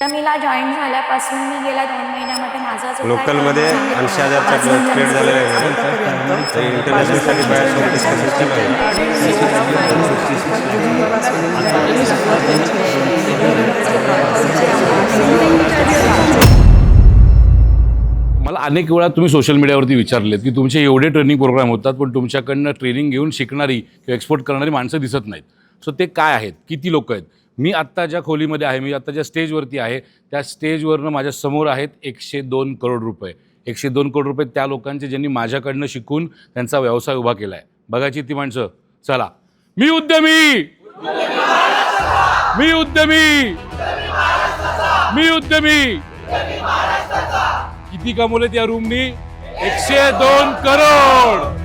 मीला join झाल्यापासून मी गेल्या दोन महिन्यामध्ये माझा लोकलमध्ये ऐंशी हजारचा ट्रेड झालेला आहे. तर इंटरनॅशनलसाठी सिस्टम आहे? मला अनेक वेळा तुम्ही सोशल मीडियावरती विचारलेत की तुमचे एवढे ट्रेनिंग प्रोग्राम होतात पण तुमच्याकडनं ट्रेनिंग घेऊन शिकणारी किंवा एक्सपोर्ट करणारी माणसं दिसत नाहीत. सो ते काय आहेत? किती लोक आहेत? मी आत्ता ज्या खोलीमध्ये आहे मी आत्ता ज्या स्टेजवरती आहे त्या स्टेजवरनं माझ्यासमोर आहेत एकशे दोन करोड रुपये. एकशे दोन करोड रुपये त्या लोकांचे ज्यांनी माझ्याकडनं शिकून त्यांचा व्यवसाय उभा केला आहे बघायची ती माणसं. चला. मी उद्यमी! मी उद्यमी! मी उद्यमी! किती कमवलेत या रूमनी एकशे दोन crore!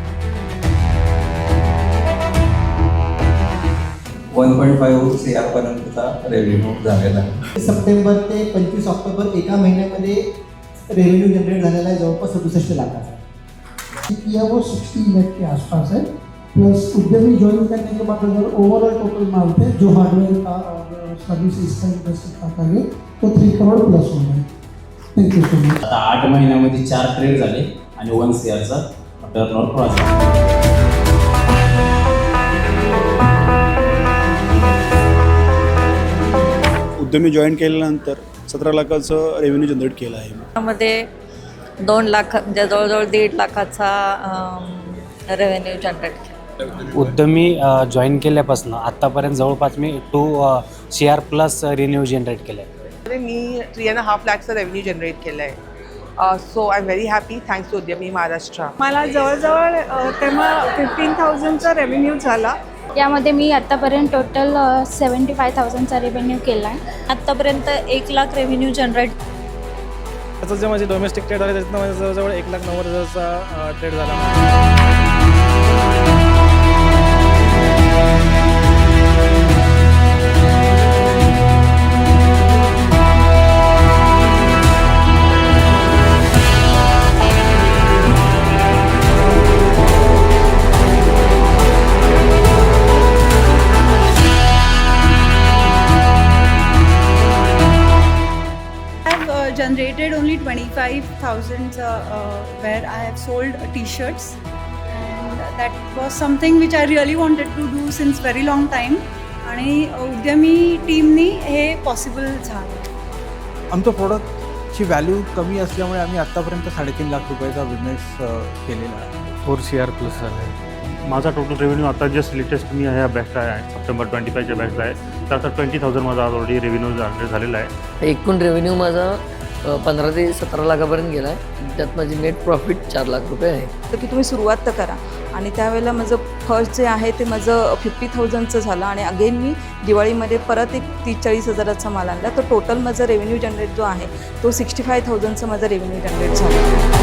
One point five C आरपर्यंतचा revenue झालेला. आहे सप्टेंबर ते पंचवीस ऑक्टोबर एका महिन्यामध्ये रेव्हेन्यू जनरेट झालेला आहे जवळपास सदुसष्ट लाखाचा. वो सिक्सटी लैख के आसपास है प्लस उद्यमी ज्वाइन करने के बाद अगर ओवरऑल टोटल मानते हैं जो हार्डवेयर का और सर्विस इसका इंडस्ट्री का करें तो थ्री करोड़ प्लस हो गए थैंक यू सो मच आता आठ महिन्यामध्ये चार ट्रेड झाले आणि वन सी आरचा टर्नओव्हर क्रॉस उद्यमी जॉईन केल्यानंतर सतरा लाखाचं रेव्हेन्यू जनरेट केलं आहे. मध्ये दोन लाख म्हणजे जवळजवळ दीड लाखाचा रेव्हेन्यू जनरेट केला. उद्यमी जॉईन केल्यापासून आत्तापर्यंत जवळपास मी two C R plus revenue generate केलं आहे. मी थ्री अँड हाफ लॅक्सचा रेव्हेन्यू जनरेट केलं आहे. So I am very happy thanks to Udyami Maharashtra. मला जवळजवळ तेव्हा फिफ्टीन थाउजंडचा रेव्हेन्यू झाला. यामध्ये मी आतापर्यंत टोटल सेवन्टी फाय थाउजंडचा रेव्हेन्यू केला आहे. आत्तापर्यंत एक लाख रेव्हेन्यू जनरेट त्याचं जे माझे डोमेस्टिक ट्रेड झाले त्याच्यात माझं जवळजवळ एक लाख नव्वद हजारचा ट्रेड झाला. Have uh, generated only 25,000 uh, uh, where I have sold uh, t-shirts. And that was something which I really wanted to do since very long time. आणि उद्यमी टीमनी हे पॉसिबल झालं. आमचं प्रोडक्टची व्हॅल्यू कमी असल्यामुळे आम्ही आत्तापर्यंत साडेतीन लाख रुपयाचा बिझनेस केलेला आहे. फोर सी आर प्लस झाला आहे. माझा टोटल रेव्हेन्यू आता जस्ट लेटेस्ट मी ह्या बॅचचा आहे. सप्टेंबर ट्वेंटी फायच्या बॅचचा आहे. तर आता ट्वेंटी थाउजंड माझा ऑलरेडी रेव्हेन्यू जनरेट झालेला आहे. एकूण रेव्हेन्यू माझा पंधरा ते सतरा लाखापर्यंत गेला आहे त्यात माझी नेट प्रॉफिट चार लाख रुपये आहे. तर की तुम्ही सुरुवात तर करा. आणि त्यावेळेला माझं फर्स्ट जे आहे ते माझं फिफ्टी थाउजंडचं झालं. आणि अगेन मी दिवाळीमध्ये परत एक तीस चाळीस हजाराचा माल आणला. तर टोटल माझा रेव्हेन्यू जनरेट जो आहे तो सिक्स्टी फाय थाउजंडचा माझा रेव्हेन्यू जनरेट झाला.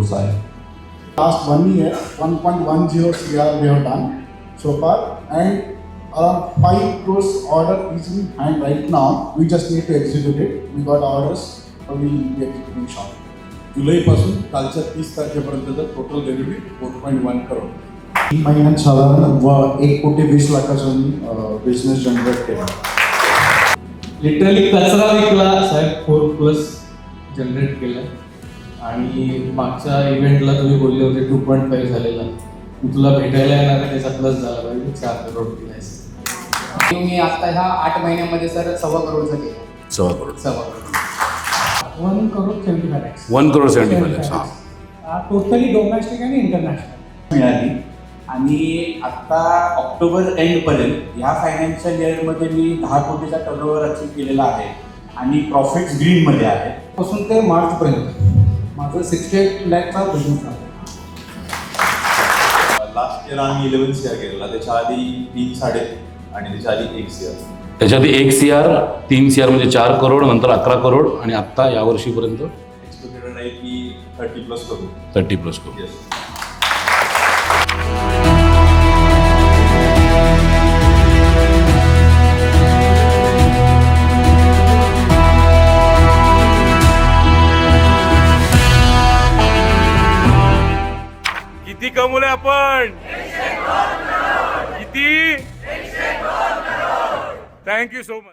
Two five Last one year, 1.10 CR we have done so far, and around 5 crores order is in hand right now. We just need to execute it. We got orders, so we will be executing shortly. जुलैपासून कालच्या तीस तारखेपर्यंतचं total revenue four point one crore तीन महिन्यात साधारण व एक कोटी वीस लाखाचा बिझनेस जनरेट केला लिटरली कचरा विकला साहेब फोर प्लस जनरेट केला आणि मागच्या इव्हेंटला तुम्ही बोलले होते टू पॉईंट फाईव्ह झालेला. तुला भेटायला येणार त्याचा प्लस झाला पाहिजे चार करोड मी आता ह्या आठ महिन्यामध्ये सर सव्वा करोडचं केलं सव्वा करोड. सव्वा crore. One crore seventy five lakhs one crore seventy five lakhs हां टोटली डोमेस्टिक आणि इंटरनॅशनल मिळाली. आणि आता ऑक्टोबर एंडपर्यंत ह्या फायनान्शियल इयरमध्ये मी दहा कोटीचा टर्नओव्हर अचीव केलेला आहे. आणि प्रॉफिट्स ग्रीनमध्ये आहे पासून ते मार्चपर्यंत. माझं सिक्स्टी एट लॅकचा बिझनेस आहे लास्ट इयर आम्ही इलेव्हन सी आर केलेला त्याच्या आधी तीन साडे आणि त्याच्या आधी एक सी आर त्याच्यात एक सी आर तीन सी आर म्हणजे चार करोड नंतर अकरा करोड आणि आत्ता यावर्षीपर्यंत एक्सपेक्टेड आहे की थर्टी प्लस करू. थर्टी प्लस करोड येस किती कमवले आपण? किती? Thank you so much